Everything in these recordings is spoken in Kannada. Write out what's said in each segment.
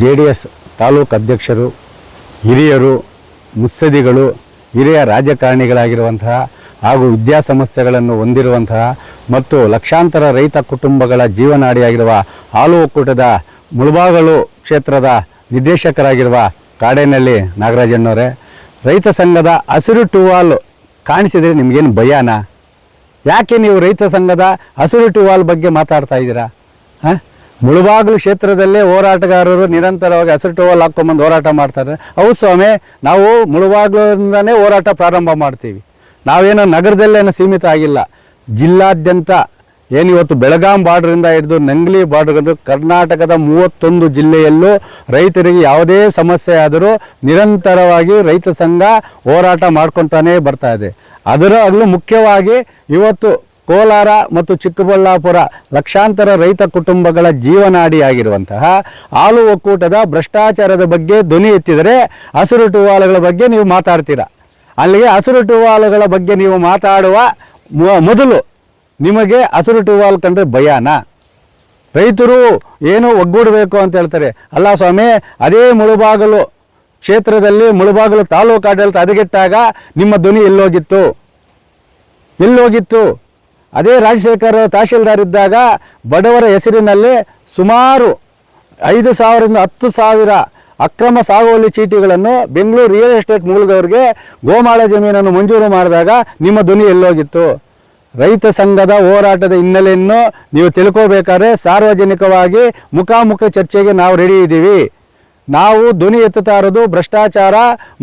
ಜೆ ಡಿ ಎಸ್ ತಾಲೂಕು ಅಧ್ಯಕ್ಷರು, ಹಿರಿಯರು ಮುತ್ಸದಿಗಳು ಹಿರಿಯ ರಾಜಕಾರಣಿಗಳಾಗಿರುವಂತಹ ಹಾಗೂ ವಿದ್ಯಾ ಸಮಸ್ಯೆಗಳನ್ನು ಹೊಂದಿರುವಂತಹ ಮತ್ತು ಲಕ್ಷಾಂತರ ರೈತ ಕುಟುಂಬಗಳ ಜೀವನಾಡಿಯಾಗಿರುವ ಹಾಲು ಒಕ್ಕೂಟದ ಮುಳಬಾಗಲು ಕ್ಷೇತ್ರದ ನಿರ್ದೇಶಕರಾಗಿರುವ ಕಾಡೇನಹಳ್ಳಿ ನಾಗರಾಜಣ್ಣವರೇ ರೈತ ಸಂಘದ ಹಸಿರು ಟುವಾಲ್ ಕಾಣಿಸಿದರೆ ನಿಮಗೇನು ಭಯಾನ? ಯಾಕೆ ನೀವು ರೈತ ಸಂಘದ ಹಸಿರು ಟುವಾಲ್ ಬಗ್ಗೆ ಮಾತಾಡ್ತಾ ಇದ್ದೀರಾ? ಹಾಂ? ಮುಳುಬಾಗಿಲು ಕ್ಷೇತ್ರದಲ್ಲೇ ಹೋರಾಟಗಾರರು ನಿರಂತರವಾಗಿ ಹಸಿರು ಟೋವಲ್ ಹಾಕ್ಕೊಂಬಂದು ಹೋರಾಟ ಮಾಡ್ತಾರೆ. ಹೌದು ಸ್ವಾಮಿ, ನಾವು ಮುಳುಬಾಗಿಲಿಂದನೇ ಹೋರಾಟ ಪ್ರಾರಂಭ ಮಾಡ್ತೀವಿ. ನಾವೇನೋ ನಗರದಲ್ಲೇನೋ ಸೀಮಿತ ಆಗಿಲ್ಲ. ಜಿಲ್ಲಾದ್ಯಂತ ಏನು ಇವತ್ತು ಬೆಳಗಾಂ ಬಾರ್ಡ್ರಿಂದ ಹಿಡಿದು ನಂಗ್ಲಿ ಬಾರ್ಡ್ರ್ ಕರ್ನಾಟಕದ ಮೂವತ್ತೊಂದು ಜಿಲ್ಲೆಯಲ್ಲೂ ರೈತರಿಗೆ ಯಾವುದೇ ಸಮಸ್ಯೆ ಆದರೂ ನಿರಂತರವಾಗಿ ರೈತ ಸಂಘ ಹೋರಾಟ ಮಾಡ್ಕೊತಾನೇ ಬರ್ತಾ ಇದೆ. ಅದರಲ್ಲೂ ಮುಖ್ಯವಾಗಿ ಇವತ್ತು ಕೋಲಾರ ಮತ್ತು ಚಿಕ್ಕಬಳ್ಳಾಪುರ ಲಕ್ಷಾಂತರ ರೈತ ಕುಟುಂಬಗಳ ಜೀವನಾಡಿಯಾಗಿರುವಂತಹ ಹಾಲು ಒಕ್ಕೂಟದ ಭ್ರಷ್ಟಾಚಾರದ ಬಗ್ಗೆ ಧ್ವನಿ ಎತ್ತಿದರೆ ಹಸಿರು ಟುವಾಲುಗಳ ಬಗ್ಗೆ ನೀವು ಮಾತಾಡ್ತೀರಾ? ಅಲ್ಲಿಗೆ ಹಸಿರು ಟುವಾಲುಗಳ ಬಗ್ಗೆ ನೀವು ಮಾತಾಡುವ ಮೊದಲು ನಿಮಗೆ ಹಸಿರು ಟುವಾಲ್ ಕಂಡ್ರೆ ಭಯಾನ? ರೈತರು ಏನು ಒಗ್ಗೂಡಬೇಕು ಅಂತ ಹೇಳ್ತಾರೆ. ಅಲ್ಲ ಸ್ವಾಮಿ, ಅದೇ ಮುಳುಬಾಗಲು ಕ್ಷೇತ್ರದಲ್ಲಿ ಮುಳುಬಾಗಲು ತಾಲೂಕು ಆಡಳಿತ ನಿಮ್ಮ ಧ್ವನಿ ಎಲ್ಲೋಗಿತ್ತು. ಎಲ್ಲೋಗಿತ್ತು. ಅದೇ ರಾಜಶೇಖರ್ ತಹಶೀಲ್ದಾರ್ ಇದ್ದಾಗ ಬಡವರ ಹೆಸರಿನಲ್ಲಿ ಸುಮಾರು ಐದು ಸಾವಿರದಿಂದ ಹತ್ತು ಸಾವಿರ ಅಕ್ರಮ ಸಾಗುವಳಿ ಚೀಟಿಗಳನ್ನು ಬೆಂಗಳೂರು ರಿಯಲ್ ಎಸ್ಟೇಟ್ ಮೂಲದವರಿಗೆ ಗೋಮಾಳ ಜಮೀನನ್ನು ಮಂಜೂರು ಮಾಡಿದಾಗ ನಿಮ್ಮ ಧ್ವನಿ ಎಲ್ಲೋಗಿತ್ತು. ರೈತ ಸಂಘದ ಹೋರಾಟದ ಹಿನ್ನೆಲೆಯನ್ನು ನೀವು ತಿಳ್ಕೋಬೇಕಾದ್ರೆ ಸಾರ್ವಜನಿಕವಾಗಿ ಮುಖಾಮುಖ ಚರ್ಚೆಗೆ ನಾವು ರೆಡಿ ಇದ್ದೀವಿ. ನಾವು ಧ್ವನಿ ಎತ್ತುತ್ತಾ ಇರೋದು ಭ್ರಷ್ಟಾಚಾರ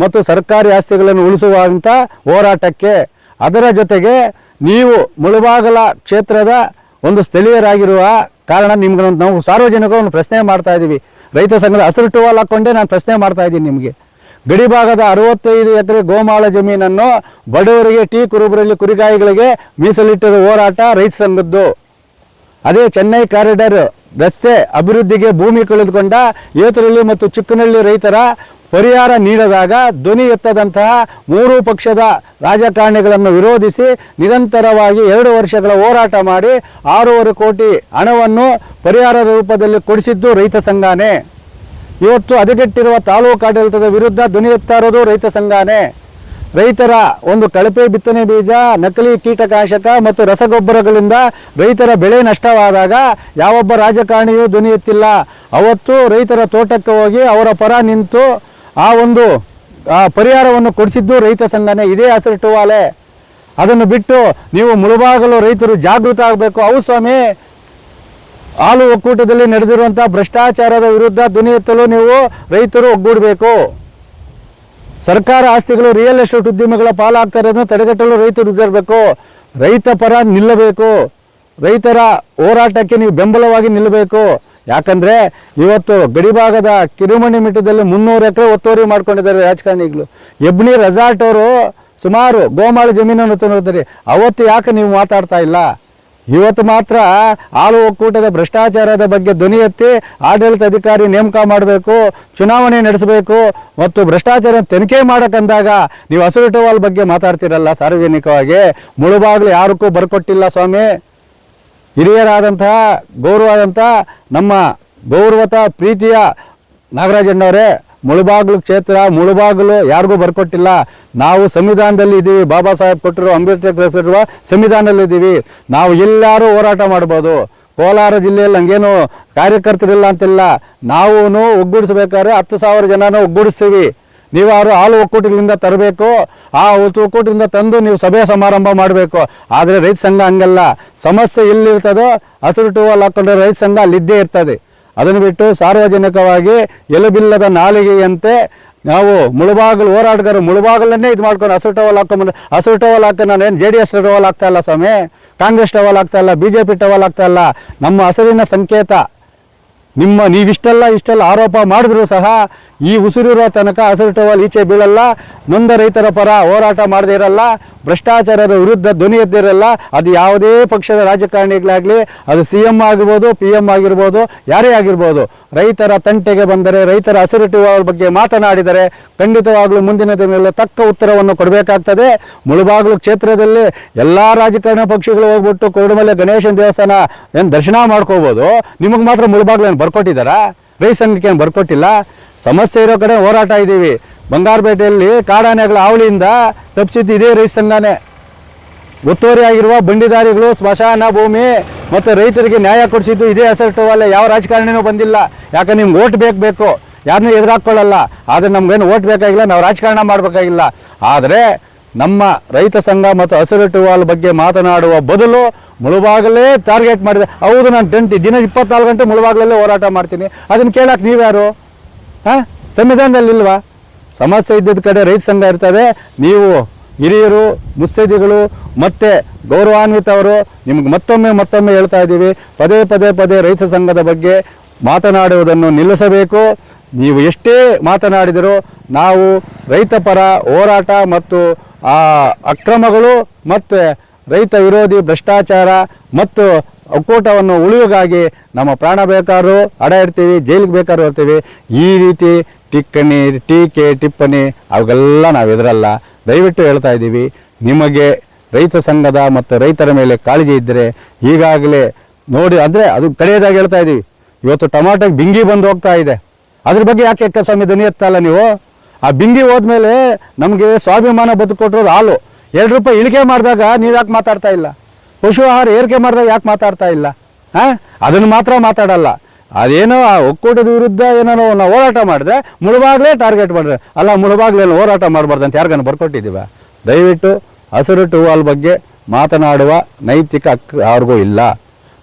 ಮತ್ತು ಸರ್ಕಾರಿ ಆಸ್ತಿಗಳನ್ನು ಉಳಿಸುವಂಥ ಹೋರಾಟಕ್ಕೆ. ಅದರ ಜೊತೆಗೆ ನೀವು ಮುಳುಬಾಗಲ ಕ್ಷೇತ್ರದ ಒಂದು ಸ್ಥಳೀಯರಾಗಿರುವ ಕಾರಣ ನಿಮ್ಗೆ ನಾವು ಸಾರ್ವಜನಿಕರು ಒಂದು ಪ್ರಶ್ನೆ ಮಾಡ್ತಾ ಇದ್ದೀವಿ. ರೈತ ಸಂಘದ ಹಸಿರು ಟುವಾಲ್ ಹಾಕ್ಕೊಂಡೇ ನಾನು ಪ್ರಶ್ನೆ ಮಾಡ್ತಾ ಇದ್ದೀನಿ ನಿಮಗೆ. ಗಡಿಭಾಗದ ಅರವತ್ತೈದು ಎಕರೆ ಗೋಮಾಳ ಜಮೀನನ್ನು ಬಡವರಿಗೆ ಟೀ ಕುರುಬರಲ್ಲಿ ಕುರಿಗಾಯಿಗಳಿಗೆ ಮೀಸಲಿಟ್ಟಿರುವ ಹೋರಾಟ ರೈತ ಸಂಘದ್ದು. ಅದೇ ಚೆನ್ನೈ ಕಾರಿಡಾರ್ ರಸ್ತೆ ಅಭಿವೃದ್ಧಿಗೆ ಭೂಮಿ ಕಳೆದುಕೊಂಡ ಏತರಳ್ಳಿ ಮತ್ತು ಚಿಕ್ಕನಹಳ್ಳಿ ರೈತರ ಪರಿಹಾರ ನೀಡದಾಗ ಧ್ವನಿ ಎತ್ತದಂತಹ ಮೂರು ಪಕ್ಷದ ರಾಜಕಾರಣಿಗಳನ್ನು ವಿರೋಧಿಸಿ ನಿರಂತರವಾಗಿ ಎರಡು ವರ್ಷಗಳ ಹೋರಾಟ ಮಾಡಿ ಆರೂವರೆ ಕೋಟಿ ಹಣವನ್ನು ಪರಿಹಾರದ ರೂಪದಲ್ಲಿ ಕೊಡಿಸಿದ್ದು ರೈತ ಸಂಘನೇ. ಇವತ್ತು ಹದಗೆಟ್ಟಿರುವ ತಾಲೂಕು ಆಡಳಿತದ ವಿರುದ್ಧ ಧ್ವನಿ ಎತ್ತಾರೋದು ರೈತ ಸಂಘನೇ. ರೈತರ ಒಂದು ಕಳಪೆ ಬಿತ್ತನೆ ಬೀಜ, ನಕಲಿ ಕೀಟನಾಶಕ ಮತ್ತು ರಸಗೊಬ್ಬರಗಳಿಂದ ರೈತರ ಬೆಳೆ ನಷ್ಟವಾದಾಗ ಯಾವೊಬ್ಬ ರಾಜಕಾರಣಿಯೂ ಧ್ವನಿ ಎತ್ತಿಲ್ಲ. ಅವತ್ತು ರೈತರ ತೋಟಕ್ಕೆ ಹೋಗಿ ಅವರ ಪರ ನಿಂತು ಆ ಒಂದು ಪರಿಹಾರವನ್ನು ಕೊಡಿಸಿದ್ದು ರೈತ ಸಂಘನೇ. ಇದೇ ಹಸಿರು ಅದನ್ನು ಬಿಟ್ಟು ನೀವು ಮುಳುಬಾಗಲು ರೈತರು ಜಾಗೃತ ಆಗಬೇಕು. ಅವು ಸ್ವಾಮಿ. ಹಾಲು ಒಕ್ಕೂಟದಲ್ಲಿ ನಡೆದಿರುವಂಥ ಭ್ರಷ್ಟಾಚಾರದ ವಿರುದ್ಧ ಧ್ವನಿ ನೀವು ರೈತರು ಒಗ್ಗೂಡಬೇಕು. ಸರ್ಕಾರ ಆಸ್ತಿಗಳು ರಿಯಲ್ ಎಸ್ಟೇಟ್ ಉದ್ಯಮಿಗಳ ಪಾಲಾಗ್ತಾ ಇರೋದನ್ನು ತಡೆಗಟ್ಟಲು ರೈತರು ಇರಬೇಕು ರೈತ ಪರ ನಿಲ್ಲಬೇಕು. ರೈತರ ಹೋರಾಟಕ್ಕೆ ನೀವು ಬೆಂಬಲವಾಗಿ ನಿಲ್ಲಬೇಕು. ಯಾಕಂದ್ರೆ ಇವತ್ತು ಗಡಿಭಾಗದ ಕಿರುಮಣಿ ಮಿಟ್ಟದಲ್ಲಿ ಮುನ್ನೂರು ಎಕರೆ ಒತ್ತುವರಿ ಮಾಡ್ಕೊಂಡಿದ್ದಾರೆ ರಾಜಕಾರಣಿಗಳು. ಎಬ್ನಿ ರೆಸಾರ್ಟ್ ಅವರು ಸುಮಾರು ಗೋಮಾಳ ಜಮೀನನ್ನು ತಂದಿದ್ದಾರೆ. ಅವತ್ತು ಯಾಕೆ ನೀವು ಮಾತಾಡ್ತಾ ಇಲ್ಲ? ಇವತ್ತು ಮಾತ್ರ ಹಾಲು ಒಕ್ಕೂಟದ ಭ್ರಷ್ಟಾಚಾರದ ಬಗ್ಗೆ ಧ್ವನಿ ಎತ್ತಿ ಆಡಳಿತ ಅಧಿಕಾರಿ ನೇಮಕ ಮಾಡಬೇಕು, ಚುನಾವಣೆ ನಡೆಸಬೇಕು ಮತ್ತು ಭ್ರಷ್ಟಾಚಾರ ತನಿಖೆ ಮಾಡಕ್ಕಂದಾಗ ನೀವು ಹಸಿರು ಟೋವಾಲ್ ಬಗ್ಗೆ ಮಾತಾಡ್ತಿರಲ್ಲ ಸಾರ್ವಜನಿಕವಾಗಿ. ಮುಳುಬಾಗ್ಲು ಯಾರಕ್ಕೂ ಬರ್ಕೊಟ್ಟಿಲ್ಲ ಸ್ವಾಮಿ. ಹಿರಿಯರಾದಂತಹ ಗೌರವಾದಂಥ ನಮ್ಮ ಗೌರವತ ಪ್ರೀತಿಯ ನಾಗರಾಜಣ್ಣವರೇ. ಮುಳುಬಾಗಿಲು ಕ್ಷೇತ್ರ, ಮುಳುಬಾಗಿಲು ಯಾರಿಗೂ ಬರ್ಕೊಟ್ಟಿಲ್ಲ. ನಾವು ಸಂವಿಧಾನದಲ್ಲಿ ಇದ್ದೀವಿ ಬಾಬಾ ಸಾಹೇಬ್ ಕೊಟ್ಟಿರೋ ಅಂಬೇಡ್ಕರ್ ಕೊಟ್ಟಿರುವ ಸಂವಿಧಾನದಲ್ಲಿ ಇದ್ದೀವಿ ನಾವು ಎಲ್ಲರೂ ಹೋರಾಟ ಮಾಡ್ಬೋದು. ಕೋಲಾರ ಜಿಲ್ಲೆಯಲ್ಲಿ ಹಂಗೇನು ಕಾರ್ಯಕರ್ತರಿಲ್ಲ ಅಂತಿಲ್ಲ. ನಾವು ಒಗ್ಗೂಡಿಸ್ಬೇಕಾದ್ರೆ ಹತ್ತು ಸಾವಿರ ಜನನ ಒಗ್ಗೂಡಿಸ್ತೀವಿ. ನೀವು ಅವರು ಹಾಲು ಒಕ್ಕೂಟಗಳಿಂದ ತರಬೇಕು. ಆ ಒಕ್ಕೂಟದಿಂದ ತಂದು ನೀವು ಸಭೆ ಸಮಾರಂಭ ಮಾಡಬೇಕು. ಆದರೆ ರೈತ ಸಂಘ ಹಂಗಲ್ಲ. ಸಮಸ್ಯೆ ಎಲ್ಲಿರ್ತದೋ ಹಸಿರು ಟುವಾಲ್ ಹಾಕೊಂಡ್ರೆ ರೈತ ಸಂಘ ಅಲ್ಲಿದ್ದೇ ಇರ್ತದೆ. ಅದನ್ನು ಬಿಟ್ಟು ಸಾರ್ವಜನಿಕವಾಗಿ ಎಲುಬಿಲ್ಲದ ನಾಲಿಗೆಯಂತೆ ನಾವು ಮುಳುಬಾಗಲು, ಹೋರಾಟಗಾರರು ಮುಳುಬಾಗಲನ್ನೇ ಇದು ಮಾಡ್ಕೊಂಡು ಹಸಿರು ಟವಲ್ ಹಾಕೊಂಡ್ಬಂದ್ರೆ ಹಸಿರು ಟವಲ್ ಹಾಕಿ ಏನು ಜೆ ಡಿ ಎಸ್ ಟವಲ್ ಆಗ್ತಾ ಇಲ್ಲ ಸ್ವಾಮಿ, ಕಾಂಗ್ರೆಸ್ ಟವಲ್ ಆಗ್ತಾ ಇಲ್ಲ, ಬಿ ಜೆ ಪಿ ಟವಲ್ ಆಗ್ತಾ ಇಲ್ಲ, ನಮ್ಮ ಹಸಿರಿನ ಸಂಕೇತ, ನಿಮ್ಮ ನೀವಿಷ್ಟೆಲ್ಲ ಇಷ್ಟೆಲ್ಲ ಆರೋಪ ಮಾಡಿದ್ರು ಸಹ ಈ ಉಸಿರಿರೋ ತನಕ ಹಸಿರು ಟವಲ್ ಈಚೆ ಬೀಳಲ್ಲ, ನೊಂದ ರೈತರ ಪರ ಹೋರಾಟ ಮಾಡದೇ ಇರಲ್ಲ ಭ್ರಷ್ಟಾಚಾರದ ವಿರುದ್ಧ ಧ್ವನಿ ಎದ್ದಿರಲ್ಲ, ಅದು ಯಾವುದೇ ಪಕ್ಷದ ರಾಜಕಾರಣಿಗಳಾಗಲಿ, ಅದು ಸಿ ಎಂ ಆಗಿರ್ಬೋದು, ಪಿ ಎಂ ಆಗಿರ್ಬೋದು, ಯಾರೇ ಆಗಿರ್ಬೋದು, ರೈತರ ತಂಟೆಗೆ ಬಂದರೆ, ರೈತರ ಹಸಿರು ಬಗ್ಗೆ ಮಾತನಾಡಿದರೆ ಖಂಡಿತವಾಗಲೂ ಮುಂದಿನ ದಿನಗಳಲ್ಲಿ ತಕ್ಕ ಉತ್ತರವನ್ನು ಕೊಡಬೇಕಾಗ್ತದೆ. ಮುಳುಬಾಗಿಲು ಕ್ಷೇತ್ರದಲ್ಲಿ ಎಲ್ಲ ರಾಜಕಾರಣ ಪಕ್ಷಗಳು ಹೋಗ್ಬಿಟ್ಟು ಕೊರಡುಮಲೆ ಗಣೇಶನ ದೇವಸ್ಥಾನ ಏನು ದರ್ಶನ ಮಾಡ್ಕೋಬೋದು? ನಿಮಗೆ ಮಾತ್ರ ಮುಳುಬಾಗ್ಲು ಏನು ಬರ್ಕೊಟ್ಟಿದ್ದಾರಾ? ರೈತ ಸಂಘಕ್ಕೆ ಬರ್ಕೊಟ್ಟಿಲ್ಲ? ಸಮಸ್ಯೆ ಇರೋ ಕಡೆ ಹೋರಾಟ ಇದ್ದೀವಿ ಬಂಗಾರಪೇಟೆಯಲ್ಲಿ ಕಾಡಾನೆಗಳ ಹಾವಳಿಯಿಂದ ತಪ್ಪಿಸಿದ್ದು ಇದೇ ರೈಸ್ ಸಂಘನೇ ಒತ್ತುವರಿ ಆಗಿರುವ ಬಂಡಿದಾರಿಗಳು ಸ್ಮಶಾನ ಭೂಮಿ ಮತ್ತು ರೈತರಿಗೆ ನ್ಯಾಯ ಕೊಡಿಸಿದ್ದು ಇದೇ ಅಲ್ಲ. ಯಾವ ರಾಜಕಾರಣಿನೂ ಬಂದಿಲ್ಲ. ಯಾಕೆ ನಿಮ್ಗೆ ಓಟ್ ಬೇಕು ಬೇಕು? ಯಾರನ್ನೂ ಎದುರಾಕೊಳ್ಳಲ್ಲ ಆದರೆ ನಮ್ಗೇನು ಓಟ್ ಬೇಕಾಗಿಲ್ಲ, ನಾವು ರಾಜಕಾರಣ ಮಾಡಬೇಕಾಗಿಲ್ಲ. ಆದರೆ ನಮ್ಮ ರೈತ ಸಂಘ ಮತ್ತು ಹಸಿರು ಬಗ್ಗೆ ಮಾತನಾಡುವ ಬದಲು ಮುಳುಬಾಗಲೇ ಟಾರ್ಗೆಟ್ ಮಾಡಿದೆ. ಹೌದು, ನಾನು ಟೆಂಟ್ ದಿನ ಇಪ್ಪತ್ನಾಲ್ಕು ಗಂಟೆ ಮುಳುಬಾಗಲಲ್ಲೇ ಹೋರಾಟ ಮಾಡ್ತೀನಿ. ಅದನ್ನು ಕೇಳಕ್ಕೆ ನೀವ್ಯಾರು? ಹಾಂ? ಸಂವಿಧಾನದಲ್ಲಿ ಇಲ್ವಾ? ಸಮಸ್ಯೆ ಇದ್ದಿದ್ದ ಕಡೆ ರೈತ ಸಂಘ ಇರ್ತದೆ. ನೀವು ಹಿರಿಯರು, ಮುತ್ಸದ್ದಿಗಳು, ಮತ್ತೆ ಗೌರವಾನ್ವಿತವರು ನಿಮ್ಗೆ ಮತ್ತೊಮ್ಮೆ ಮತ್ತೊಮ್ಮೆ ಹೇಳ್ತಾ ಇದ್ದೀವಿ. ಪದೇ ಪದೇ ಪದೇ ರೈತ ಸಂಘದ ಬಗ್ಗೆ ಮಾತನಾಡುವುದನ್ನು ನಿಲ್ಲಿಸಬೇಕು. ನೀವು ಎಷ್ಟೇ ಮಾತನಾಡಿದರೂ ನಾವು ರೈತ ಪರ ಹೋರಾಟ ಮತ್ತು ಆ ಅಕ್ರಮಗಳು ಮತ್ತು ರೈತ ವಿರೋಧಿ ಭ್ರಷ್ಟಾಚಾರ ಮತ್ತು ಒಕ್ಕೂಟವನ್ನು ಉಳಿಯೋಗಾಗಿ ನಮ್ಮ ಪ್ರಾಣ ಬೇಕಾದ್ರೂ ಅಡ ಇರ್ತೀವಿ ಜೈಲಿಗೆ ಬೇಕಾದ್ರೂ ಇರ್ತೀವಿ ಈ ರೀತಿ ಟಿಕ್ಕಣಿ ಟೀಕೆ, ಟಿಪ್ಪಣಿ ಅವೆಲ್ಲ ನಾವು ಎದುರಲ್ಲ ದಯವಿಟ್ಟು ಹೇಳ್ತಾ ಇದ್ದೀವಿ, ನಿಮಗೆ ರೈತ ಸಂಘದ ಮತ್ತು ರೈತರ ಮೇಲೆ ಕಾಳಜಿ ಇದ್ದರೆ ಈಗಾಗಲೇ ನೋಡಿ, ಅಂದರೆ ಅದು ಕಡೆಯದಾಗಿ ಹೇಳ್ತಾ ಇದ್ದೀವಿ. ಇವತ್ತು ಟೊಮಾಟೋಗೆ ಬಿಂಗಿ ಬಂದು ಹೋಗ್ತಾ ಇದೆ. ಅದ್ರ ಬಗ್ಗೆ ಯಾಕೆ ಸ್ವಾಮಿ ಧ್ವನಿ ಎತ್ತಲ್ಲ ನೀವು? ಆ ಬಿಂಗಿ ಹೋದ್ಮೇಲೆ ನಮಗೆ ಸ್ವಾಭಿಮಾನ ಬದುಕೊಟ್ಟಿರೋದು ಹಾಲು. ಎರಡು ರೂಪಾಯಿ ಇಳಿಕೆ ಮಾಡಿದಾಗ ನೀವು ಯಾಕೆ ಮಾತಾಡ್ತಾ ಇಲ್ಲ? ಪಶು ಆಹಾರ ಏರಿಕೆ ಮಾಡಿದಾಗ ಯಾಕೆ ಮಾತಾಡ್ತಾ ಇಲ್ಲ? ಹಾಂ? ಅದನ್ನು ಮಾತ್ರ ಮಾತಾಡಲ್ಲ. ಅದೇನೋ ಆ ಒಕ್ಕೂಟದ ವಿರುದ್ಧ ಏನೋ ನಾವು ಹೋರಾಟ ಮಾಡಿದ್ರೆ ಮುಳುಬಾಗ್ಲೇ ಟಾರ್ಗೆಟ್ ಮಾಡಿದ್ರೆ ಅಲ್ಲ, ಮುಳುಬಾಗ್ಲೇ ಹೋರಾಟ ಮಾಡಬಾರ್ದು ಅಂತ ಯಾರಿಗಾನ ಬರ್ಕೊಟ್ಟಿದ್ದೀವ? ದಯವಿಟ್ಟು ಹಸಿರು ಅಲ್ಲಿ ಬಗ್ಗೆ ಮಾತನಾಡುವ ನೈತಿಕ ಹಕ್ಕು ಯಾರಿಗೂ ಇಲ್ಲ.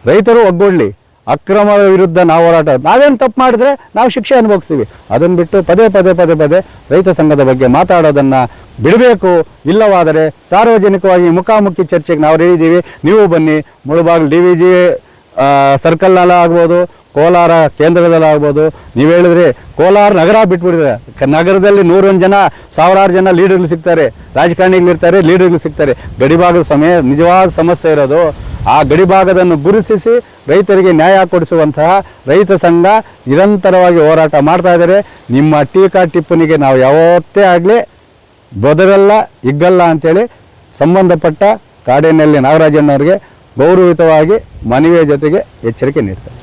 ರೈತರು ಒಗ್ಗೂಡ್ಲಿ ಅಕ್ರಮ ವಿರುದ್ಧ ನಾವು ಹೋರಾಟ ನಾವೇನು ತಪ್ಪು ಮಾಡಿದ್ರೆ ನಾವು ಶಿಕ್ಷೆ ಅನುಭವಿಸ್ತೀವಿ. ಅದನ್ನು ಬಿಟ್ಟು ಪದೇ ಪದೇ ಪದೇ ಪದೇ ರೈತ ಸಂಘದ ಬಗ್ಗೆ ಮಾತಾಡೋದನ್ನು ಬಿಡಬೇಕು. ಇಲ್ಲವಾದರೆ ಸಾರ್ವಜನಿಕವಾಗಿ ಮುಖಾಮುಖಿ ಚರ್ಚೆಗೆ ನಾವು ರೆಡಿ ನೀವು ಬನ್ನಿ. ಮುಳುಬಾಗಿಲು ಡಿ ವಿ ಜಿ ಸರ್ಕಲ್ನಲ್ಲಾಗ್ಬೋದು ಕೋಲಾರ ಕೇಂದ್ರದಲ್ಲಾಗ್ಬೋದು ನೀವು ಹೇಳಿದ್ರಿ, ಕೋಲಾರ ನಗರ ಬಿಟ್ಬಿಡಿದ್ರೆ ನಗರದಲ್ಲಿ ನೂರೊಂದು ಜನ, ಸಾವಿರಾರು ಜನ ಲೀಡರ್ಗಳು ಸಿಗ್ತಾರೆ. ರಾಜಕಾರಣಿಗಳು ಇರ್ತಾರೆ, ಲೀಡರ್ಗಳು ಸಿಗ್ತಾರೆ. ಗಡಿಭಾಗದ ಸಮಯ ನಿಜವಾದ ಸಮಸ್ಯೆ ಇರೋದು. ಆ ಗಡಿಭಾಗದನ್ನು ಗುರುತಿಸಿ ರೈತರಿಗೆ ನ್ಯಾಯ ಕೊಡಿಸುವಂತಹ ರೈತ ಸಂಘ ನಿರಂತರವಾಗಿ ಹೋರಾಟ ಮಾಡ್ತಾ ಇದ್ದಾರೆ. ನಿಮ್ಮ ಟೀಕಾ ಟಿಪ್ಪಣಿಗೆ ನಾವು ಯಾವತ್ತೇ ಆಗಲಿ ಬದರಲ್ಲ ಇಗ್ಗಲ್ಲ ಅಂತೇಳಿ ಸಂಬಂಧಪಟ್ಟ ಕಾಡಿನಲ್ಲಿ ನಾಗರಾಜಣ್ಣವರಿಗೆ ಗೌರವಿತವಾಗಿ ಮನವಿಯ ಜೊತೆಗೆ ಎಚ್ಚರಿಕೆ ನೀಡ್ತಾರೆ.